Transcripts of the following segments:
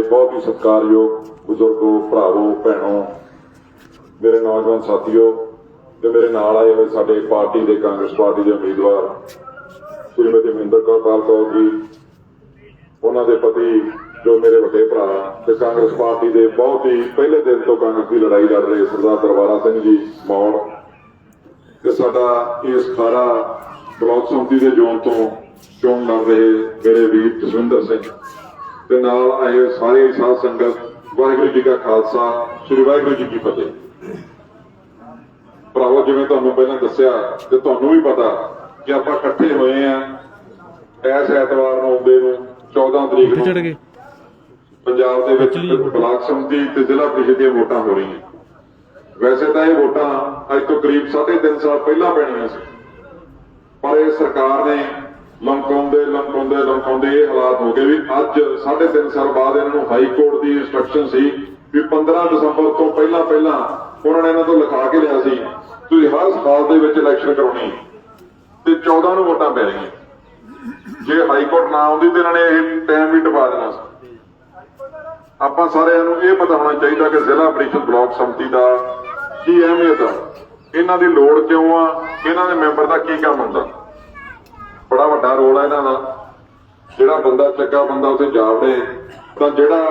ਬਹੁਤ ਹੀ ਸਤਿਕਾਰਯੋਗ ਬਜ਼ੁਰਗੋ, ਭਰਾਵੋ, ਭੈਣੋ, ਮੇਰੇ ਨੌਜਵਾਨ ਸਾਥੀਓ ਤੇ ਮੇਰੇ ਨਾਲ ਆਏ ਹੋਏ ਸਾਡੇ ਪਾਰਟੀ ਦੇ ਕਾਂਗਰਸ ਪਾਰਟੀ ਦੇ ਉਮੀਦਵਾਰ, ਸ਼੍ਰੀਮਤੀ ਮਹਿੰਦਰ ਕੌਰ ਪਾਲ ਕੌਰ ਜੀ, ਉਹਨਾਂ ਦੇ ਪਤੀ ਜੋ ਮੇਰੇ ਵੱਡੇ ਭਰਾ ਤੇ ਕਾਂਗਰਸ ਪਾਰਟੀ ਦੇ ਬਹੁਤ ਹੀ ਪਹਿਲੇ ਦਿਨ ਤੋਂ ਕਾਂਗਰਸ ਦੀ ਲੜਾਈ ਲੜ ਰਹੇ ਸਰਦਾਰ ਦਰਬਾਰਾ ਸਿੰਘ ਜੀ ਮੌੜ ਤੇ ਸਾਡਾ ਇਸ ਸਾਰਾ ਬਲਾਕ ਸੰਮਤੀ ਦੇ ਜ਼ੋਨ ਤੋਂ ਚੋਣ ਲੜ ਰਹੇ ਮੇਰੇ ਵੀਰ ਜਸਵਿੰਦਰ ਸਿੰਘ। ਤੇ ਨਾਲ ਆਏ ਹੋਏ ਸਾਰੇ ਸਾਧ ਸੰਗਤ ਵਾਹਿਗੁਰੂ ਜੀ ਕਾ ਖਾਲਸਾ ਸ੍ਰੀ ਵਾਹਿਗੁਰੂ ਜੀ ਕੀ ਫਤਿਹ। ਭਰਾਵੋ ਜਿਵੇਂ ਤੁਹਾਨੂੰ ਪਹਿਲਾਂ ਦੱਸਿਆ ਤੇ ਤੁਹਾਨੂੰ ਵੀ ਪਤਾ ਕਿ ਆਪਾਂ ਇਕੱਠੇ ਹੋਏ ਆ ਐਸ ਐਤਵਾਰ ਨੂੰ ਆਉਂਦੇ ਨੂੰ 14 ਤਰੀਕ ਚੜ ਨੂੰ ਗਏ। ਪੰਜਾਬ ਦੇ ਵਿੱਚ ਬਲਾਕ ਸੰਮਤੀ ਤੇ ਜ਼ਿਲ੍ਹਾ ਪ੍ਰੀਸ਼ਦ ਦੀਆਂ ਵੋਟਾਂ ਹੋ ਰਹੀਆਂ। ਵੈਸੇ ਤਾਂ ਇਹ ਵੋਟਾਂ ਅੱਜ ਤੋਂ ਕਰੀਬ 3.5 ਸਾਲ ਪਹਿਲਾਂ ਪੈਣੀਆਂ ਸੀ। ਪਰ ਇਹ ਸਰਕਾਰ ਨੇ ਲੰਕਾਉਂਦੇ ਲੰਕਾਉਂਦੇ ਲੰਕਾਉਂਦੇ ਇਹ ਹਾਲਾਤ ਹੋ ਗਏ ਵੀ ਅੱਜ 3.5 ਸਾਲ ਬਾਅਦ ਇਹਨਾਂ ਨੂੰ ਹਾਈ ਕੋਰਟ ਦੀ ਇਨਸਟਰਕਸ਼ਨ ਸੀ ਵੀ 15 ਦਸੰਬਰ ਤੋਂ ਪਹਿਲਾਂ ਪਹਿਲਾਂ ਉਹਨਾਂ ਨੇ ਇਹਨਾਂ ਤੋਂ ਲਿਖਾ ਕੇ ਲਿਆ ਸੀ, ਤੁਸੀਂ ਹਰ ਸਾਲ ਦੇ ਵਿੱਚ ਇਲੈਕਸ਼ਨ ਕਰਾਉਣੀ ਤੇ 14 ਨੂੰ ਵੋਟਾਂ ਪੈਣੀਆਂ ਜੇ ਹਾਈ ਕੋਰਟ ਨਾ ਆਉਂਦੀ ਤੇ ਇਹਨਾਂ ਨੇ ਇਹ ਟਾਈਮ ਵੀ ਟਪਾ ਦੇਣਾ ਸੀ। ਆਪਾਂ ਸਾਰਿਆਂ ਨੂੰ ਇਹ ਪਤਾ ਹੋਣਾ ਚਾਹੀਦਾ ਕਿ ਜ਼ਿਲ੍ਹਾ ਪ੍ਰੀਸ਼ਦ ਬਲਾਕ ਸੰਮਤੀ ਦਾ ਕੀ ਅਹਿਮੀਅਤ ਆ। ਇਹਨਾਂ ਦੀ ਲੋੜ ਕਿਉਂ ਆ? ਇਹਨਾਂ ਦੇ ਮੈਂਬਰ ਦਾ ਕੀ ਕੰਮ ਹੁੰਦਾ? ਵੱਡਾ ਰੋਲ ਹੈ ਇਹਨਾਂ ਦਾ ਜਿਹੜਾ ਬੰਦਾ ਚੰਗਾ ਬੰਦਾ ਉੱਥੇ ਜਾਵੜੇ ਤਾਂ ਜਿਹੜਾ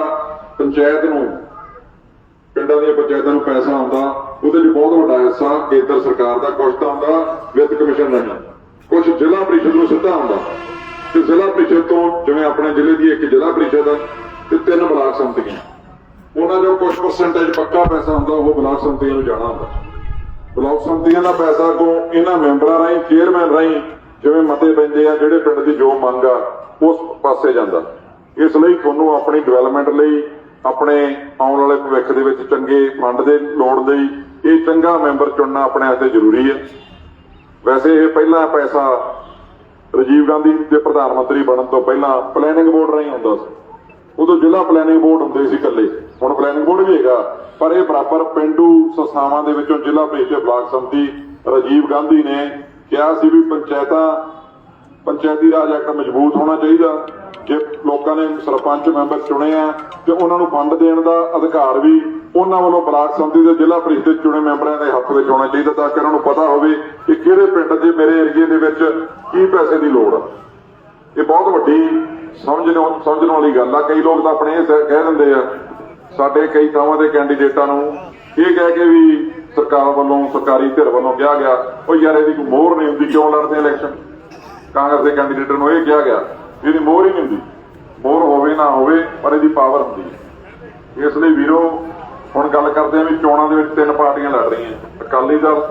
ਪੰਚਾਇਤ ਨੂੰ, ਪਿੰਡਾਂ ਦੀਆਂ ਪੰਚਾਇਤਾਂ ਨੂੰ ਪੈਸਾ ਆਉਂਦਾ, ਉਹਦੇ ਲਈ ਬਹੁਤ ਵੱਡਾ ਹਿੱਸਾ ਕੇਂਦਰ ਸਰਕਾਰ ਦਾ ਕੁਛ ਤਾਂ ਆਉਂਦਾ ਵਿੱਤ ਕਮਿਸ਼ਨ ਰਾਹੀਂ ਕੁਝ ਜ਼ਿਲ੍ਹਾ ਪ੍ਰੀਸ਼ਦ ਨੂੰ ਸਿੱਧਾ ਆਉਂਦਾ। ਤੇ ਜ਼ਿਲ੍ਹਾ ਪ੍ਰੀਸ਼ਦ ਤੋਂ ਜਿਵੇਂ ਆਪਣੇ ਜ਼ਿਲ੍ਹੇ ਦੀ ਇੱਕ ਜ਼ਿਲ੍ਹਾ ਪ੍ਰੀਸ਼ਦ ਹੈ ਤੇ ਤਿੰਨ ਬਲਾਕ ਸੰਮਤੀਆਂ। ਉਹਨਾਂ ਜੋ ਕੁਝ ਪਰਸੈਂਟੇਜ ਪੱਕਾ ਪੈਸਾ ਹੁੰਦਾ, ਉਹ ਬਲਾਕ ਸੰਮਤੀਆਂ ਨੂੰ ਜਾਣਾ ਹੁੰਦਾ। ਬਲਾਕ ਸੰਮਤੀਆਂ ਦਾ ਪੈਸਾ ਕੋ ਇਹਨਾਂ ਮੈਂਬਰਾਂ ਰਾਹੀਂ ਚੇਅਰਮੈਨ ਰਾਹੀਂ ਜਿਵੇਂ ਮਤੇ ਪੈਂਦੇ ਆ, ਜਿਹੜੇ ਪਿੰਡ ਦੀ ਜੋ ਮੰਗ ਆ, ਉਸ ਪਾਸੇ ਜਾਂਦਾ। ਇਸ ਲਈ ਤੁਹਾਨੂੰ ਆਪਣੀ ਡਿਵੈਲਪਮੈਂਟ ਲਈ, ਆਪਣੇ ਆਉਣ ਵਾਲੇ ਭਵਿੱਖ ਦੇ ਵਿੱਚ ਚੰਗੇ ਫੰਡ ਦੇ ਲੋੜ ਲਈ ਇਹ ਚੰਗਾ ਮੈਂਬਰ ਚੁਣਨਾ ਆਪਣੇ ਵਾਸਤੇ ਜ਼ਰੂਰੀ ਹੈ ਵੈਸੇ ਇਹ ਪਹਿਲਾ ਪੈਸਾ ਰਾਜੀਵ ਗਾਂਧੀ ਦੇ ਪ੍ਰਧਾਨ ਮੰਤਰੀ ਬਣਨ ਤੋਂ ਪਹਿਲਾਂ ਪਲੈਨਿੰਗ ਬੋਰਡ ਰਾਹੀਂ ਹੁੰਦਾ ਸੀ। ਉਦੋਂ ਜ਼ਿਲ੍ਹਾ ਪਲੈਨਿੰਗ ਬੋਰਡ ਹੁੰਦੇ ਸੀ ਇਕੱਲੇ। ਹੁਣ ਪਲੈਨਿੰਗ ਬੋਰਡ ਵੀ ਹੈਗਾ, ਪਰ ਇਹ ਬਰਾਬਰ ਪਿੰਡੂ ਸੰਸਥਾਵਾਂ ਦੇ ਵਿੱਚੋਂ ਜ਼ਿਲ੍ਹਾ ਪ੍ਰੀਸ਼ਦ ਬਲਾਕ ਸੰਮਤੀ ਰਾਜੀਵ ਗਾਂਧੀ ਨੇ ਕਿਹਾ ਸੀ ਵੀ ਪੰਚਾਇਤਾਂ, ਪੰਚਾਇਤੀ ਰਾਜ ਐਕਟ ਮਜ਼ਬੂਤ ਹੋਣਾ ਚਾਹੀਦਾ ਜੇ ਲੋਕਾਂ ਨੇ ਸਰਪੰਚ ਮੈਂਬਰ ਚੁਣੇ ਆ ਤੇ ਉਹਨਾਂ ਨੂੰ ਫੰਡ ਦੇਣ ਦਾ ਅਧਿਕਾਰ ਵੀ ਉਹਨਾਂ ਵੱਲੋਂ ਬਲਾਕ ਸੰਮਤੀ ਦੇ ਜ਼ਿਲ੍ਹਾ ਪ੍ਰੀਸ਼ਦ ਦੇ ਚੁਣੇ ਮੈਂਬਰਾਂ ਦੇ ਹੱਥ ਵਿੱਚ ਹੋਣਾ ਚਾਹੀਦਾ ਤਾਂ ਕਿ ਉਹਨਾਂ ਨੂੰ ਪਤਾ ਹੋਵੇ ਕਿ ਕਿਹੜੇ ਪਿੰਡ ਦੇ ਮੇਰੇ ਏਰੀਏ ਦੇ ਵਿੱਚ ਕੀ ਪੈਸੇ ਦੀ ਲੋੜ ਆ। ਇਹ ਬਹੁਤ ਵੱਡੀ ਸਮਝਣ ਸਮਝਣ ਵਾਲੀ ਗੱਲ ਆ। ਕਈ ਲੋਕ ਤਾਂ ਆਪਣੇ ਇਹ ਕਹਿ ਦਿੰਦੇ ਆ, ਸਾਡੇ ਕਈ ਥਾਵਾਂ ਦੇ ਕੈਂਡੀਡੇਟਾਂ ਨੂੰ ਇਹ ਕਹਿ ਕੇ ਵੀ ਸਰਕਾਰ ਵੱਲੋਂ, ਸਰਕਾਰੀ ਧਿਰ ਵੱਲੋਂ ਕਿਹਾ ਗਿਆ, ਉਹ ਯਾਰ ਇਹਦੀ ਕੋਈ ਮੋਹਰ ਨਹੀਂ ਹੁੰਦੀ ਕਿਉਂ ਲੜਦੇ ਇਲੈਕਸ਼ਨ ਕਾਂਗਰਸ ਦੇ ਕੈਂਡੀਡੇਟ ਨੂੰ ਇਹ ਕਿਹਾ ਗਿਆ ਵੀ ਇਹਦੀ ਮੋਹਰ ਹੀ ਨਹੀਂ ਹੁੰਦੀ। ਮੋਹਰ ਹੋਵੇ ਨਾ ਹੋਵੇ, ਪਰ ਇਹਦੀ ਪਾਵਰ ਹੁੰਦੀ ਹੈ। ਇਸ ਲਈ ਵੀਰੋ, ਹੁਣ ਗੱਲ ਕਰਦੇ ਆ ਵੀ ਚੋਣਾਂ ਦੇ ਵਿੱਚ ਤਿੰਨ ਪਾਰਟੀਆਂ ਲੜ ਰਹੀਆਂ। ਅਕਾਲੀ ਦਲ,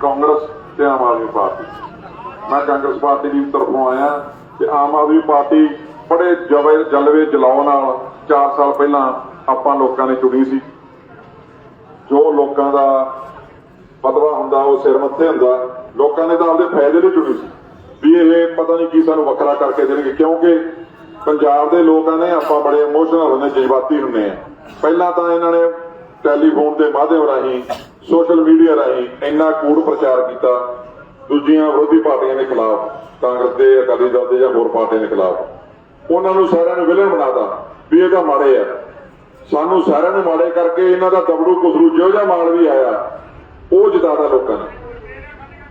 ਕਾਂਗਰਸ ਤੇ ਆਮ ਆਦਮੀ ਪਾਰਟੀ। ਮੈਂ ਕਾਂਗਰਸ ਪਾਰਟੀ ਦੀ ਤਰਫੋਂ ਆਇਆ ਤੇ ਆਮ ਆਦਮੀ ਪਾਰਟੀ ਬੜੇ ਜਵੇ ਜਲਵੇ ਜਲਾਉ ਨਾਲ 4 ਸਾਲ ਪਹਿਲਾਂ ਆਪਾਂ ਲੋਕਾਂ ਨੇ ਚੁਣੀ ਸੀ। ਜੋ ਲੋਕਾਂ ਦਾ ਪਤਵਾ ਹੁੰਦਾ, ਉਹ ਸਿਰ ਮੱਥੇ ਹੁੰਦਾ, ਲੋਕਾਂ ਨੇ ਤਾਂ ਆਪਦੇ ਫਾਇਦੇ ਲਈ ਚੁਣੀ ਸੀ। ਵੀ ਇਹ ਪਤਾ ਨਹੀਂ ਕੀ ਸਾਨੂੰ ਵੱਖਰਾ ਕਰਕੇ ਦੇਣਗੇ, ਕਿਉਂਕਿ ਪੰਜਾਬ ਦੇ ਲੋਕਾਂ ਨੇ ਆਪਾਂ ਬੜੇ ਇਮੋਸ਼ਨਲ ਹੁੰਦੇ, ਜਜ਼ਬਾਤੀ ਹੁੰਦੇ ਆ। ਪਹਿਲਾਂ ਤਾਂ ਇਹਨਾਂ ਨੇ ਟੈਲੀਫੋਨ ਦੇ ਮਾਧਿਅਮ ਰਾਹੀਂ ਸੋਸ਼ਲ ਮੀਡੀਆ ਰਾਹੀਂ ਇੰਨਾ ਕੂੜ ਪ੍ਰਚਾਰ ਕੀਤਾ, ਦੂਜੀਆਂ ਵਿਰੋਧੀ ਪਾਰਟੀਆਂ ਦੇ ਖਿਲਾਫ, ਕਾਂਗਰਸ ਦੇ, ਅਕਾਲੀ ਦਲ ਦੇ ਜਾਂ ਹੋਰ ਪਾਰਟੀਆਂ ਦੇ ਖਿਲਾਫ। ਉਹਨਾਂ ਨੂੰ ਸਾਰਿਆਂ ਨੂੰ ਵਿਲਨ ਬਣਾਤਾ, ਵੀ ਇਹ ਤਾਂ ਮਾੜੇ ਆ। ਸਾਨੂੰ ਸਾਰਿਆਂ ਨੂੰ ਮਾੜੇ ਕਰਕੇ ਇਹਨਾਂ ਦਾ ਦਬੜੂ ਕੁਸਰੂ ਜਿਹੋ ਜਿਹਾ ਮਾਲ ਵੀ ਆਇਆ, ਉਹ ਜਿਤਾਦਾ ਲੋਕਾਂ ਨੇ।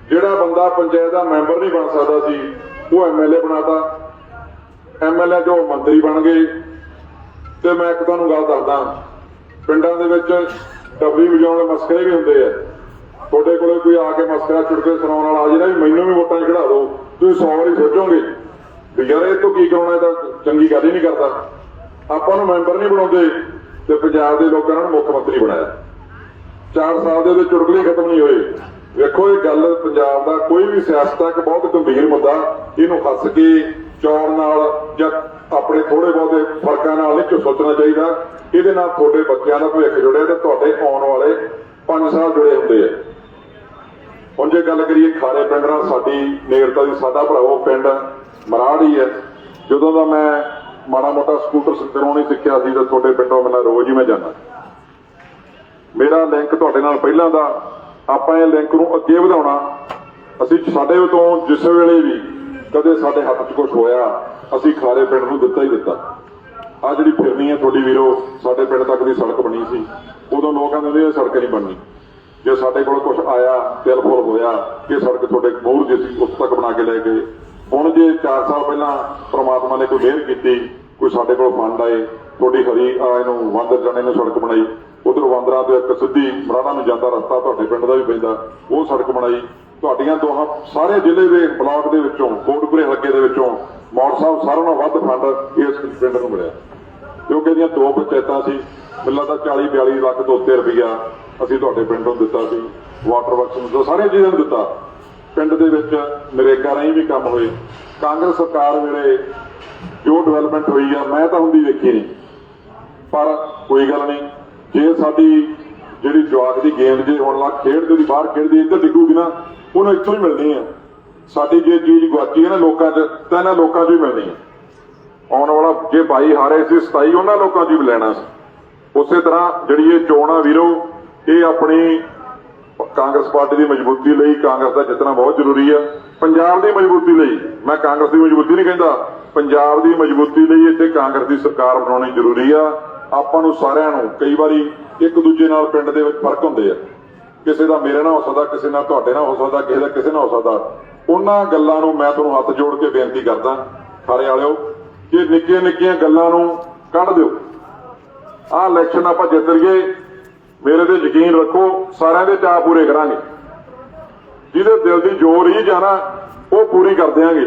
ਜਿਹੜਾ ਬੰਦਾ ਪੰਚਾਇਤ ਦਾ ਮੈਂਬਰ ਨਹੀਂ ਬਣ ਸਕਦਾ ਸੀ, ਉਹ ਐਮਐਲਏ ਬਣਾਤਾ। ਐਮਐਲਏ ਜੋ ਮੰਤਰੀ ਬਣ ਗਏ। ਤੇ ਮੈਂ ਇੱਕ ਤੁਹਾਨੂੰ ਗੱਲ ਦੱਸਦਾ, ਪਿੰਡਾਂ ਦੇ ਵਿੱਚ ਡੱਬੀ ਵਜਾਉਣ ਦੇ ਮਸਕਰੇ ਵੀ ਹੁੰਦੇ ਆ। ਤੁਹਾਡੇ ਕੋਲੇ ਕੋਈ ਆ ਕੇ ਮਸਕਰਾ ਚੁਟਕੇ ਸੁਣਾਉਣ ਵਾਲਾ ਆ ਜੇ ਵੀ ਮੈਨੂੰ ਵੀ ਵੋਟਾਂ 'ਚ ਖੜਾ ਦਿਓ, ਤੁਸੀਂ 100 ਵਾਰੀ ਸੋਚੋਗੇ ਵੀ ਯਾਰ ਇਹ ਤੋਂ ਕੀ ਕਰਾਉਣਾ, ਇਹ ਤਾਂ ਚੰਗੀ ਗੱਲ ਹੀ ਨਹੀਂ ਕਰਦਾ। ਆਪਾਂ ਨੂੰ ਮੈਂਬਰ ਨਹੀਂ ਬਣਾਉਂਦੇ। ਤੇ ਪੰਜਾਬ ਦੇ ਲੋਕਾਂ ਨੂੰ ਮੁੱਖ ਮੰਤਰੀ ਬਣਾਇਆ। 4 ਸਾਲ ਦੇ ਉਹਦੇ ਚੁਟਕਲੇ ਖਤਮ ਨਹੀਂ ਹੋਏ। ਵੇਖੋ ਇਹ ਗੱਲ, ਪੰਜਾਬ ਦਾ ਕੋਈ ਵੀ ਸਿਆਸਤ ਬਹੁਤ ਗੰਭੀਰ ਮੁੱਦਾ, ਇਹਨੂੰ ਹੱਸ ਕੇ ਚੌੜ ਨਾਲ ਜਾਂ ਆਪਣੇ ਥੋੜੇ ਬਹੁਤੇ ਫਰਕਾਂ ਨਾਲ ਨਹੀਂ ਸੋਚਣਾ ਚਾਹੀਦਾ। ਇਹਦੇ ਨਾਲ ਤੁਹਾਡੇ ਬੱਚਿਆਂ ਦਾ ਭਵਿੱਖ ਜੁੜਿਆ ਤੇ ਤੁਹਾਡੇ ਆਉਣ ਵਾਲੇ 5 ਸਾਲ ਜੁੜੇ ਹੁੰਦੇ ਆ। ਹੁਣ ਜੇ ਗੱਲ ਕਰੀਏ ਖਾਰੇ ਪਿੰਡ ਨਾਲ, ਸਾਡੀ ਨੇੜਤਾ ਦੀ ਸਾਡਾ ਭਰਾਵੋ ਪਿੰਡ ਮਰਾੜ ਹੀ ਹੈ। ਜਦੋਂ ਦਾ ਮੈਂ ਮਾੜਾ ਮੋਟਾ ਸਕੂਟਰ ਚਲਾਉਣੀ ਸਿੱਖਿਆ ਸੀ ਤਾਂ ਤੁਹਾਡੇ ਪਿੰਡੋਂ ਮੈਂ ਰੋਜ਼ ਹੀ ਮੈਂ ਜਾਂਦਾ। ਮੇਰਾ ਲਿੰਕ ਤੁਹਾਡੇ ਨਾਲ ਪਹਿਲਾਂ ਦਾ, ਆਪਾਂ ਇਹ ਲਿੰਕ ਨੂੰ ਅੱਗੇ ਵਧਾਉਣਾ। ਅਸੀਂ ਸਾਡੇ ਤੋਂ ਜਿਸ ਵੇਲੇ ਵੀ ਕਦੇ ਸਾਡੇ ਹੱਥ 'ਚ ਕੁਝ ਹੋਇਆ, ਅਸੀਂ ਖਾਰੇ ਪਿੰਡ ਨੂੰ ਦਿੱਤਾ ਹੀ ਦਿੱਤਾ। ਆ ਜਿਹੜੀ ਫਿਰਨੀ ਹੈ ਤੁਹਾਡੀ ਵੀਰੋ, ਸਾਡੇ ਪਿੰਡ ਤੱਕ ਦੀ ਸੜਕ ਬਣੀ ਸੀ। ਉਦੋਂ ਲੋਕਾਂ ਕਹਿੰਦੇ ਇਹ ਸੜਕ ਨਹੀਂ ਬਣਨੀ। ਜੇ ਸਾਡੇ ਕੋਲ ਕੁਝ ਆਇਆ, ਤਿਲ ਫੁਲ ਹੋਇਆ ਕਿ ਸੜਕ ਤੁਹਾਡੇ ਮੋਹਰ ਜੇ ਸੀ, ਉਸ ਤੱਕ ਬਣਾ ਕੇ ਲੈ ਗਏ। ਹੁਣ ਜੇ 4 ਸਾਲ ਪਹਿਲਾਂ ਪ੍ਰਮਾਤਮਾ ਨੇ ਕੋਈ ਮਿਹਰ ਕੀਤੀ, ਕੋਈ ਸਾਡੇ ਕੋਲ ਫੰਡ ਆਏ, ਤੁਹਾਡੀ ਹਰੀ ਆਏ ਨੂੰ ਵਾਂਦਰ ਜਾਣੇ ਨੂੰ ਸੜਕ ਬਣਾਈ, ਉਧਰ ਵਾਂਦਰਾ ਤੋਂ ਇੱਕ ਸਿੱਧੀ ਮਰਾਣਾ ਨੂੰ ਜਾਂਦਾ ਰਸਤਾ ਤੁਹਾਡੇ ਪਿੰਡ ਦਾ ਵੀ ਪੈਂਦਾ, ਉਹ ਸੜਕ ਬਣਾਈ। ਤੁਹਾਡੀਆਂ ਦੋਹਾਂ ਸਾਰੇ ਜ਼ਿਲ੍ਹੇ ਦੇ ਬਲਾਕ ਦੇ ਵਿੱਚੋਂ, ਕੋਟਪੁਰੇ ਹਲਕੇ ਦੇ ਵਿੱਚੋਂ ਮੌੜ ਸਾਹਿਬ ਸਾਰਿਆਂ ਨਾਲੋਂ ਵੱਧ ਫੰਡ ਇਸ ਪਿੰਡ ਨੂੰ ਮਿਲਿਆ। ਕਿਉਂਕਿ ਇਹਦੀਆਂ ਦੋ ਪੰਚਾਇਤਾਂ ਸੀ, ਮੈਨੂੰ ਦਾ 40 42 ਲੱਖ ਤੋਂ ਉੱਤੇ ਰੁਪਈਆ ਅਸੀਂ ਤੁਹਾਡੇ ਪਿੰਡ ਨੂੰ ਦਿੱਤਾ ਸੀ ਵਾਟਰ ਵਰਕਸ ਨੂੰ, ਸਾਰੇ ਚੀਜ਼ਾਂ ਨੂੰ ਦਿੱਤਾ। ਪਿੰਡ ਦੇ ਵਿੱਚ ਨਰੇਗਾ ਰਾਹੀਂ ਵੀ ਕੰਮ ਹੋਏ। ਕਾਂਗਰਸ ਸਰਕਾਰ ਵੇਲੇ ਜੋ ਡਿਵੈਲਪਮੈਂਟ ਹੋਈ ਆ, ਮੈਂ ਤਾਂ ਹੁੰਦੀ ਵੇਖੀ ਨਹੀਂ। ਪਰ ਕੋਈ ਗੱਲ ਨਹੀਂ, ਜੇ ਸਾਡੀ ਜਿਹੜੀ ਜਵਾਕ ਦੀ ਗੇਂਦ ਜੇ ਹੁਣ ਲੱਗ ਖੇਡਦੇ ਦੀ ਬਾਹਰ ਖੇਡਦੀ, ਇੱਧਰ ਡਿੱਗੂਗੀ ਨਾ, ਉਹਨੂੰ ਇੱਥੋਂ ਹੀ ਮਿਲਣੀ ਆ। ਸਾਡੀ ਜੇ ਚੀਜ਼ ਗੁਆਚੀ ਹੈ ਨਾ ਲੋਕਾਂ 'ਚ, ਤਾਂ ਇਹਨਾਂ ਲੋਕਾਂ ਚ ਹੀ ਮਿਲਣੀ ਆ। ਆਉਣ ਵਾਲਾ ਜੇ ਬਾਈ ਹਾਰੇ ਸੀ 27 ਉਹਨਾਂ ਲੋਕਾਂ 'ਚ ਵੀ ਲੈਣਾ ਸੀ। ਉਸੇ ਤਰ੍ਹਾਂ ਜਿਹੜੀ ਇਹ ਚੋਣ ਆ ਵੀਰੋ, ਇਹ ਆਪਣੀ ਕਾਂਗਰਸ ਪਾਰਟੀ ਦੀ ਮਜ਼ਬੂਤੀ ਲਈ ਕਾਂਗਰਸ ਦਾ ਜਿੱਤਣਾ ਬਹੁਤ ਜ਼ਰੂਰੀ ਆ। ਪੰਜਾਬ ਦੀ ਮਜ਼ਬੂਤੀ ਲਈ, ਮੈਂ ਕਾਂਗਰਸ ਦੀ ਮਜ਼ਬੂਤੀ ਨਹੀਂ ਕਹਿੰਦਾ। ਪੰਜਾਬ ਦੀ ਮਜ਼ਬੂਤੀ ਲਈ ਇੱਥੇ ਕਾਂਗਰਸ ਦੀ ਸਰਕਾਰ ਬਣਾਉਣੀ ਜ਼ਰੂਰੀ ਆ। ਆਪਾਂ ਨੂੰ ਸਾਰਿਆਂ ਨੂੰ ਕਈ ਵਾਰੀ ਇੱਕ ਦੂਜੇ ਨਾਲ ਪਿੰਡ ਦੇ ਵਿੱਚ ਫ਼ਰਕ ਹੁੰਦੇ ਆ। ਕਿਸੇ ਦਾ ਮੇਰੇ ਨਾਲ ਹੋ ਸਕਦਾ, ਕਿਸੇ ਨਾਲ ਤੁਹਾਡੇ ਨਾਲ ਹੋ ਸਕਦਾ, ਕਿਸੇ ਦਾ ਕਿਸੇ ਨਾਲ ਹੋ ਸਕਦਾ। ਉਹਨਾਂ ਗੱਲਾਂ ਨੂੰ ਮੈਂ ਤੁਹਾਨੂੰ ਹੱਥ ਜੋੜ ਕੇ ਬੇਨਤੀ ਕਰਦਾ। ਸਾਰੇ ਵਾਲਿਓ ਕਿ ਨਿੱਕੀਆਂ ਨਿੱਕੀਆਂ ਗੱਲਾਂ ਨੂੰ ਕੱਢ ਦਿਓ। ਆਹ ਇਲੈਕਸ਼ਨ ਆਪਾਂ ਜਿੱਤ ਲਈਏ। ਮੇਰੇ ਤੇ ਯਕੀਨ ਰੱਖੋ, ਸਾਰਿਆਂ ਦੇ ਚਾਅ ਪੂਰੇ ਕਰਾਂਗੇ। ਜਿਹਦੇ ਦਿਲ ਦੀ ਜੋਰ ਹੀ ਜਾਣਾ, ਉਹ ਪੂਰੀ ਕਰ ਦਿਆਂਗੇ।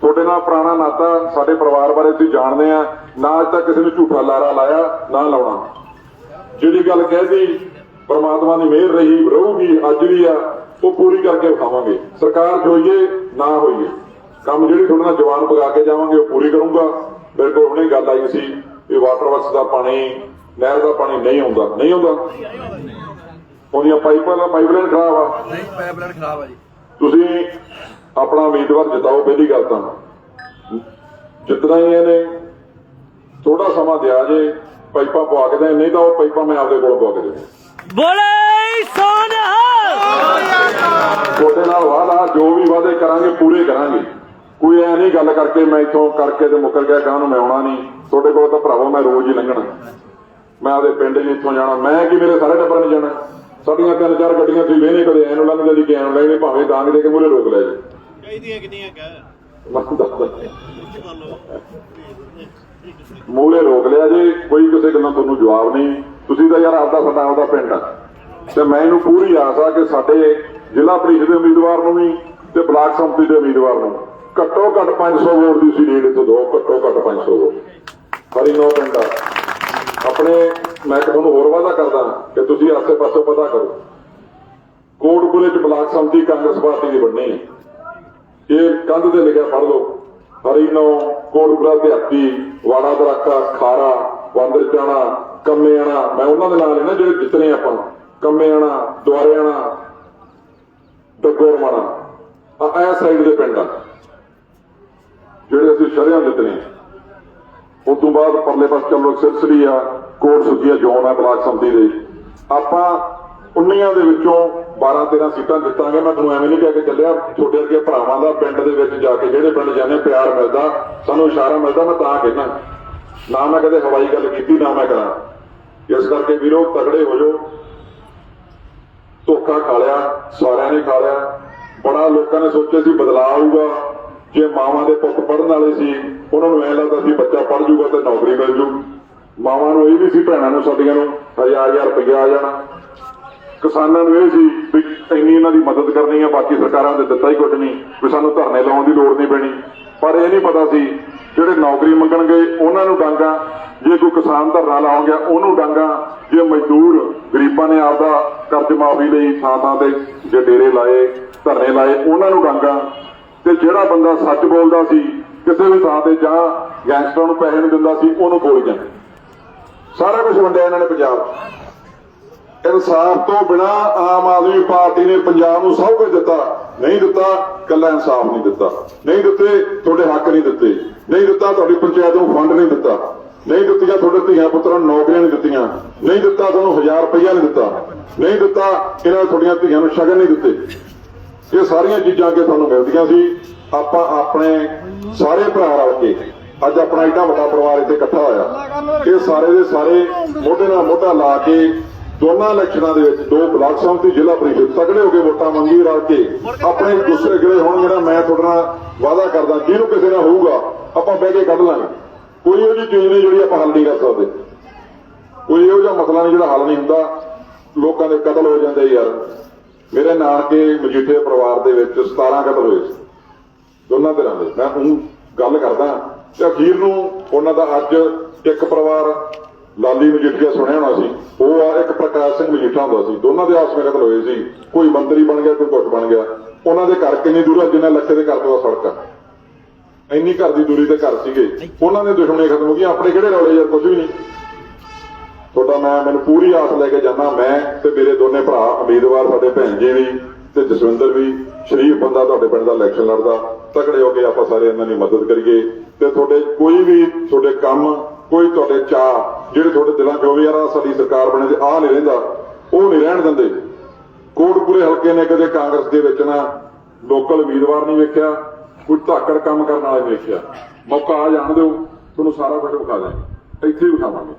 ਤੁਹਾਡੇ ਨਾਲ ਪੁਰਾਣਾ ਨਾਤਾ ਸਾਡੇ ਪਰਿਵਾਰ ਬਾਰੇ ਤੁਸੀਂ ਜਾਣਦੇ ਆ। ਨਾ ਅੱਜ ਤੱਕ ਕਿਸੇ ਨੂੰ ਝੂਠਾ ਲਾਰਾ ਲਾਇਆ, ਨਾ ਲਾਉਣਾ। ਜਿਹੜੀ ਗੱਲ ਕਹਿਦੀ ਪਰਮਾਤਮਾ ਦੀ ਮਿਹਰ ਰਹੀ, ਰਹੂਗੀ, ਅੱਜ ਵੀ ਆ, ਉਹ ਪੂਰੀ ਕਰਕੇ ਵਿਖਾਵਾਂਗੇ। ਸਰਕਾਰ ਜੋਈਏ ਨਾ ਹੋਈਏ। ਕੰਮ ਜਿਹੜੀ ਤੁਹਾਡੇ ਨਾਲ ਜਵਾਨ ਪਗਾ ਕੇ ਜਾਵਾਂਗੇ, ਉਹ ਪੂਰੀ ਕਰੂੰਗਾ। ਮੇਰੇ ਕੋਲ ਹੁਣੇ ਗੱਲ ਆਈ ਸੀ ਇਹ ਵਾਟਰ ਵਰਕਸ ਦਾ ਪਾਣੀ ਨਹਿਰ ਦਾ ਪਾਣੀ ਨਹੀਂ ਆਉਂਦਾ। ਨਹੀਂ ਆਉਂਦਾ? ਉਹਦੀਆਂ ਪਾਈਪਾਂ ਦਾ ਪਾਈਪਲਾਈਨ ਖਰਾਬ ਆ। ਨਹੀਂ ਪਾਈਪਲਾਈਨ ਖਰਾਬ ਆ ਜੀ। ਤੁਸੀਂ ਆਪਣਾ ਉਮੀਦਵਾਰ ਜਿਤਾਓ ਪਹਿਲੀ ਗੱਲ ਤਾਂ। ਜਿੱਤਣਾ ਹੀ ਇਹਨੇ। ਥੋੜਾ ਸਮਾਂ ਦਿਆ ਜੇ ਪਾਈਪਾਂ ਪਵਾ ਕੇ ਦੇ ਨਹੀਂ ਤਾਂ ਉਹ ਪਾਈਪਾਂ ਮੈਂ ਆਪਦੇ ਕੋਲ ਪਵਾ ਕੇ ਦੇ ਬੋਲੇ ਸੋਨਹਾ ਤੁਹਾਡੇ ਨਾਲ ਵਾਅਦਾ ਜੋ ਵੀ ਵਾਅਦੇ ਕਰਾਂਗੇ ਪੂਰੇ ਕਰਾਂਗੇ। ਕੋਈ ਐ ਨਹੀਂ ਗੱਲ ਕਰਕੇ ਮੈਂ ਇੱਥੋਂ ਕਰਕੇ ਤੇ ਮੁੱਕਰ ਗਿਆ ਕਹਾਂ ਨੂੰ ਮੈਂ ਆਉਣਾ ਨਹੀਂ। ਤੁਹਾਡੇ ਕੋਲ ਤਾਂ ਭਰਾਵੋ ਮੈਂ ਰੋਜ਼ ਹੀ ਲੰਘਣਾ। ਮੈਂ ਆਪਦੇ ਪਿੰਡ ਜੀ ਇੱਥੋਂ ਜਾਣਾ। ਮੈਂ ਕੀ ਮੇਰੇ ਸਾਰੇ ਟੱਬਰ ਨੇ ਜਾਣਾ? ਸਾਡੀਆਂ ਤਿੰਨ ਚਾਰ ਗੱਡੀਆਂ ਤੁਸੀਂ ਵੇਹਨੇ ਕਦੇ ਐਨੂੰ ਲੰਘਦੇ ਦੀ ਕਿਆਂ ਲੈਣੇ ਭਾਵੇਂ ਦਾਂਗ ਦੇ ਕੇ ਮੂਰੇ ਰੋਕ ਲੈ ਜੀ। ਚਾਹੀਦੀਆਂ ਕਿੰਨੀਆਂ ਕਹਿ ਮੈਂ ਮੂਲੇ ਰੋਕ ਲਿਆ ਜੇ ਕੋਈ ਕਿਸੇ ਗੱਲਾਂ ਤੁਹਾਨੂੰ ਜਵਾਬ ਨਹੀਂ। ਤੁਸੀਂ ਤਾਂ ਯਾਰ ਆਪਦਾ ਸਾਡਾ ਆਪਦਾ ਪਿੰਡ ਆ। ਤੇ ਮੈਨੂੰ ਪੂਰੀ ਆਸ ਆ ਕਿ ਸਾਡੇ ਜ਼ਿਲ੍ਹਾ ਪ੍ਰੀਸ਼ਦ ਦੇ ਉਮੀਦਵਾਰ ਨੂੰ ਵੀ ਤੇ ਬਲਾਕ ਸੰਮਤੀ ਦੇ ਉਮੀਦਵਾਰ ਨੂੰ ਘੱਟੋ ਘੱਟ 500 ਵੋਟ ਦੀ ਸੀ ਲੀਡ ਦੋ ਘੱਟੋ ਘੱਟ 500 ਵੋਟ। ਹਰੀ ਨੋ ਪਿੰਡ ਆ। ਆਪਣੇ, ਮੈਂ ਤੁਹਾਨੂੰ ਹੋਰ ਵਾਅਦਾ ਕਰਦਾ ਕਿ ਤੁਸੀਂ ਆਸੇ ਪਾਸੇ ਪਤਾ ਕਰੋ। ਕੋਟਪੁਰੇ ਚ ਬਲਾਕ ਸੰਮਤੀ ਕਾਂਗਰਸ ਪਾਰਟੀ ਦੀ ਬਣਨੀ ਹੈ। ਇਹ ਕੰਧ ਤੇ ਲਿਖਿਆ ਪੜ ਲਓ। ਹਰੀ ਨੌ ਕੋਟਪੁਰਾ ਦਿਹਾਤੀ ਵਾੜਾ ਦਰਾਕਾ, ਖਾਰਾ ਵਾਂਦਰ ਚਾਣਾ, ਕੰਮੇ ਆਣਾ, ਮੈਂ ਉਹਨਾਂ ਦੇ ਨਾਲ ਹੀ ਨਾ ਜਿਹੜੇ ਜਿੱਤਨੇ ਆਪਾਂ। ਕੰਮੇ ਆਣਾ, ਦੁਆਰੇ ਆਣਾ, ਡੱਗੋਰ ਮਾਣਾ ਆ ਐ ਸਾਈਡ ਦੇ ਪਿੰਡ ਆ। ਜਿਹੜੇ ਅਸੀਂ ਸ਼ਰਿਆਂ ਜਿੱਤਨੇ ਉਸ ਤੋਂ ਬਾਅਦ ਪਰਲੇ ਪਾਸੇ ਚੱਲੋ ਸਿਰਸਰੀ ਆ ਕੋਟ ਸੁੱਜੀਆ ਜੋਨ ਆ, ਬਲਾਕ ਸੰਮਤੀ ਦੇ। ਆਪਾਂ 19 ਦੇ ਵਿੱਚੋਂ 12 13 ਸੀਟਾਂ ਜਿੱਤਾਂਗੇ। ਮੈਂ ਤੁਹਾਨੂੰ ਐਵੇਂ ਨਹੀਂ ਕਹਿ ਕੇ ਚੱਲਿਆ, ਤੁਹਾਡੇ ਵਰਗੇ ਭਰਾਵਾਂ ਦਾ ਪਿੰਡ ਦੇ ਵਿੱਚ ਜਾ ਕੇ ਜਿਹੜੇ ਪਿੰਡ ਜਾਂਦੇ ਪਿਆਰ ਮਿਲਦਾ, ਸਾਨੂੰ ਇਸ਼ਾਰਾ ਮਿਲਦਾ, ਮੈਂ ਤਾਂ ਕਹਿੰਦਾ। ਨਾ ਮੈਂ ਕਦੇ ਹਵਾਈ ਗੱਲ ਕੀਤੀ, ਨਾ ਮੈਂ ਕਰਾਂ। ਇਸ ਕਰਕੇ ਵੀਰੋ ਤਗੜੇ ਹੋ ਜਾਓ। ਧੋਖਾ ਖਾ ਲਿਆ, ਸਾਰਿਆਂ ਨੇ ਖਾ ਲਿਆ। ਬੜਾ ਲੋਕਾਂ ਨੇ ਸੋਚਿਆ ਸੀ ਬਦਲਾਅ ਆਊਗਾ। ਜੇ ਮਾਵਾਂ ਦੇ ਪੁੱਤ ਪੜਨ ਵਾਲੇ ਸੀ ਉਹਨਾਂ ਨੂੰ ਐਂ ਲੱਗਦਾ ਸੀ ਬੱਚਾ ਪੜ ਜੂਗਾ ਤੇ ਨੌਕਰੀ ਮਿਲ ਜੂ। ਮਾਵਾਂ ਨੂੰ ਇਹ ਵੀ ਸੀ, ਭੈਣਾਂ ਨੂੰ ਸਾਡੀਆਂ ਨੂੰ ਹਜ਼ਾਰ ਹਜ਼ਾਰ ਰੁਪਇਆ ਆ ਜਾਣਾ। ਕਿਸਾਨਾਂ ਨੂੰ ਇਹ ਸੀ ਵੀ ਇੰਨੀ ਇਹਨਾਂ ਦੀ ਮਦਦ ਕਰਨੀ ਆ, ਬਾਕੀ ਸਰਕਾਰਾਂ ਦੇ ਦਿੱਤਾ ਹੀ ਕੁਝ ਨਹੀਂ, ਵੀ ਸਾਨੂੰ ਧਰਨੇ ਲਾਉਣ ਦੀ ਲੋੜ ਨਹੀਂ ਪੈਣੀ। ਪਰ ਇਹ ਨਹੀਂ ਪਤਾ ਸੀ, ਜਿਹੜੇ ਨੌਕਰੀ ਮੰਗਣਗੇ, ਉਹਨਾਂ ਨੂੰ ਡਾਂਗਾ। ਜੇ ਕੋਈ ਕਿਸਾਨ ਧਰਨਾ ਲਾਉਣ ਗਿਆ, ਉਹਨੂੰ ਡਾਂਗਾ। ਜੇ ਮਜ਼ਦੂਰ ਗਰੀਬਾਂ ਨੇ ਆਪਦਾ ਕਰਜ਼ ਮਾਫੀ ਲਈ ਥਾਂ ਥਾਂ ਤੇ ਜੇ ਡੇਰੇ ਲਾਏ, ਧਰਨੇ ਲਾਏ, ਉਹਨਾਂ ਨੂੰ ਡਾਂਗਾ। ਤੇ ਜਿਹੜਾ ਬੰਦਾ ਸੱਚ ਬੋਲਦਾ ਸੀ ਕਿਸੇ ਵੀ ਥਾਂ ਤੇ ਜਾਂ ਗੈਂਗਸਟਰਾਂ ਨੂੰ ਪੈਸੇ ਨਹੀਂ ਦਿੰਦਾ ਸੀ, ਉਹਨੂੰ ਗੋਲੀ ਜਾਂਦੇ ਸਾਰਾ ਕੁਝ ਵੰਡਿਆ ਇਹਨਾਂ ਨੇ ਪੰਜਾਬ ਇਨਸਾਫ ਤੋਂ ਬਿਨਾ ਆਮ ਆਦਮੀ ਪਾਰਟੀ ਨੇ ਪੰਜਾਬ ਨੂੰ ਸਭ ਕੁਝ ਦਿੱਤਾ। ਨਹੀਂ ਦਿੱਤਾ, ਕੱਲਾ ਇਨਸਾਫ ਨਹੀਂ ਦਿੱਤਾ। ਨਹੀਂ ਦਿੱਤੇ, ਤੁਹਾਡੇ ਹੱਕ ਨਹੀਂ ਦਿੱਤੇ। ਨਹੀਂ ਦਿੱਤਾ, ਤੁਹਾਡੀ ਪੰਚਾਇਤ ਨੂੰ ਫੰਡ ਨਹੀਂ ਦਿੱਤਾ। ਨਹੀਂ ਦਿੱਤੀਆਂ ਤੁਹਾਡੇ ਧੀਆਂ ਪੁੱਤਰਾਂ ਨੂੰ ਨੌਕਰੀਆਂ ਨਹੀਂ ਦਿੱਤੀਆਂ। ਨਹੀਂ ਦਿੱਤਾ ਤੁਹਾਨੂੰ 1000 ਰੁਪਈਆ ਨਹੀਂ ਦਿੱਤਾ। ਨਹੀਂ ਦਿੱਤਾ, ਇਹਨਾਂ ਤੁਹਾਡੀਆਂ ਧੀਆਂ ਨੂੰ ਸ਼ਗਨ ਨਹੀਂ ਦਿੱਤੇ। ਇਹ ਸਾਰੀਆਂ ਚੀਜ਼ਾਂ ਅੱਗੇ ਤੁਹਾਨੂੰ ਮਿਲਦੀਆਂ ਸੀ। ਆਪਾਂ ਆਪਣੇ ਸਾਰੇ ਭਰਾ ਰਲ ਕੇ ਅੱਜ ਆਪਣਾ ਏਡਾ ਵੱਡਾ ਪਰਿਵਾਰ ਇੱਥੇ ਇਕੱਠਾ ਹੋਇਆ। ਇਹ ਸਾਰੇ ਦੇ ਸਾਰੇ ਮੋਢੇ ਨਾਲ ਮੋਢਾ ਲਾ ਕੇ ਦੋਨਾਂ ਇਲੈਕਸ਼ਨਾਂ ਦੇ ਵਿੱਚ ਦੋ ਬਲਾਕ ਸੰਮਤੀ ਜ਼ਿਲ੍ਹਾ ਪਰਿਸ਼ਦ ਤਗੜੇ ਹੋ ਕੇ ਵੋਟਾਂ ਮੰਗੀ ਰਲ ਕੇ ਆਪਣੇ ਦੂਸਰੇ ਗਿਲੇ ਹੁਣ ਜਿਹੜਾ ਮੈਂ ਤੁਹਾਡੇ ਨਾਲ ਵਾਅਦਾ ਕਰਦਾ, ਜਿਹਨੂੰ ਕਿਸੇ ਨਾਲ ਹੋਊਗਾ, ਆਪਾਂ ਬਹਿ ਕੇ ਕੱਢ ਲਾਂਗੇ। ਕੋਈ ਇਹੋ ਜਿਹੀ ਚੀਜ਼ ਨਹੀਂ ਜਿਹੜੀ ਆਪਾਂ ਹੱਲ ਨਹੀਂ ਕਰ ਸਕਦੇ। ਕੋਈ ਇਹੋ ਜਿਹਾ ਮਸਲਾ ਨਹੀਂ ਜਿਹੜਾ ਹੱਲ ਨਹੀਂ ਹੁੰਦਾ। ਲੋਕਾਂ ਦੇ ਕਤਲ ਹੋ ਜਾਂਦੇ ਯਾਰ। ਮੇਰੇ ਨਾਨਕੇ ਮਜੀਠੇ ਪਰਿਵਾਰ ਦੇ ਵਿੱਚ 17 ਕਤਲ ਹੋਏ ਸੀ। ਦੋਨਾਂ ਤਰ੍ਹਾਂ ਦੇ। ਮੈਂ ਉਹ ਗੱਲ ਕਰਦਾ ਤੇ ਅਖੀਰ ਨੂੰ ਉਹਨਾਂ ਦਾ ਅੱਜ ਇੱਕ ਪਰਿਵਾਰ ਲਾਲੀ ਮਜੀਠੀਆ ਸੁਣਿਆ ਹੋਣਾ ਸੀ। ਉਹ ਆ ਇੱਕ ਪ੍ਰਕਾਸ਼ ਸਿੰਘ ਮਜੀਠਾ ਹੁੰਦਾ ਸੀ। ਦੋਨਾਂ ਦੇ ਆਪਸ ਵਿੱਚ ਹੋਏ ਸੀ। ਕੋਈ ਮੰਤਰੀ ਬਣ ਗਿਆ, ਕੋਈ ਕੁਛ ਬਣ ਗਿਆ। ਉਹਨਾਂ ਦੇ ਘਰ ਕਿੰਨੀ ਦੂਰ ਜਿੰਨਾ ਲੱਖੇ ਦੇ ਘਰ ਤੋਂ ਸੜਕ ਆ। ਇੰਨੀ ਘਰ ਦੀ ਦੂਰੀ ਤੇ ਘਰ ਸੀਗੇ। ਉਹਨਾਂ ਦੇ ਦੁਸ਼ਮਣੀ ਖਤਮ ਹੋ ਗਈ ਆਪਣੇ ਕਿਹੜੇ ਰੌਲੇ ਯਾਰ ਕੁਝ ਵੀ ਨਹੀਂ। ਤੁਹਾਡਾ ਮੈਂ ਮੈਨੂੰ ਪੂਰੀ ਆਸ ਲੈ ਕੇ ਜਾਂਦਾ। ਮੈਂ ਤੇ ਮੇਰੇ ਦੋਨੇ ਭਰਾ ਉਮੀਦਵਾਰ, ਸਾਡੇ ਭੈਣ ਜੀ ਵੀ ਤੇ ਜਸਵਿੰਦਰ ਵੀ। ਸ਼ਰੀਫ ਬੰਦਾ ਤੁਹਾਡੇ ਪਿੰਡ ਦਾ ਇਲੈਕਸ਼ਨ ਲੜਦਾ, ਤਕੜੇ ਹੋ ਕੇ ਆਪਾਂ ਸਾਰੇ ਇਹਨਾਂ ਦੀ ਮਦਦ ਕਰੀਏ। ਤੇ ਤੁਹਾਡੇ ਕੋਈ ਵੀ ਤੁਹਾਡੇ ਕੰਮ, ਕੋਈ ਤੁਹਾਡੇ ਚਾਹ ਜਿਹੜੇ ਤੁਹਾਡੇ ਦਿਲਾਂ 'ਚ ਹੋਵੇ ਯਾਰ ਆਹ ਸਾਡੀ ਸਰਕਾਰ ਬਣੇ ਤੇ ਆਹ ਨਹੀਂ ਰਹਿੰਦਾ, ਉਹ ਨਹੀਂ ਰਹਿਣ ਦਿੰਦੇ। ਕੋਟਪੁਰੇ ਹਲਕੇ ਨੇ ਕਦੇ ਕਾਂਗਰਸ ਦੇ ਵਿੱਚ ਨਾ ਲੋਕਲ ਉਮੀਦਵਾਰ ਨਹੀਂ ਵੇਖਿਆ, ਕੋਈ ਧਾਕੜ ਕੰਮ ਕਰਨ ਵਾਲੇ ਨਹੀਂ ਵੇਖਿਆ। ਮੌਕਾ ਆ ਜਾਣ ਦਿਓ, ਤੁਹਾਨੂੰ ਸਾਰਾ ਕੁਝ ਵਿਖਾ ਦਾਂਗੇ ਇੱਥੇ ਹੀ ਵਿਖਾਵਾਂਗੇ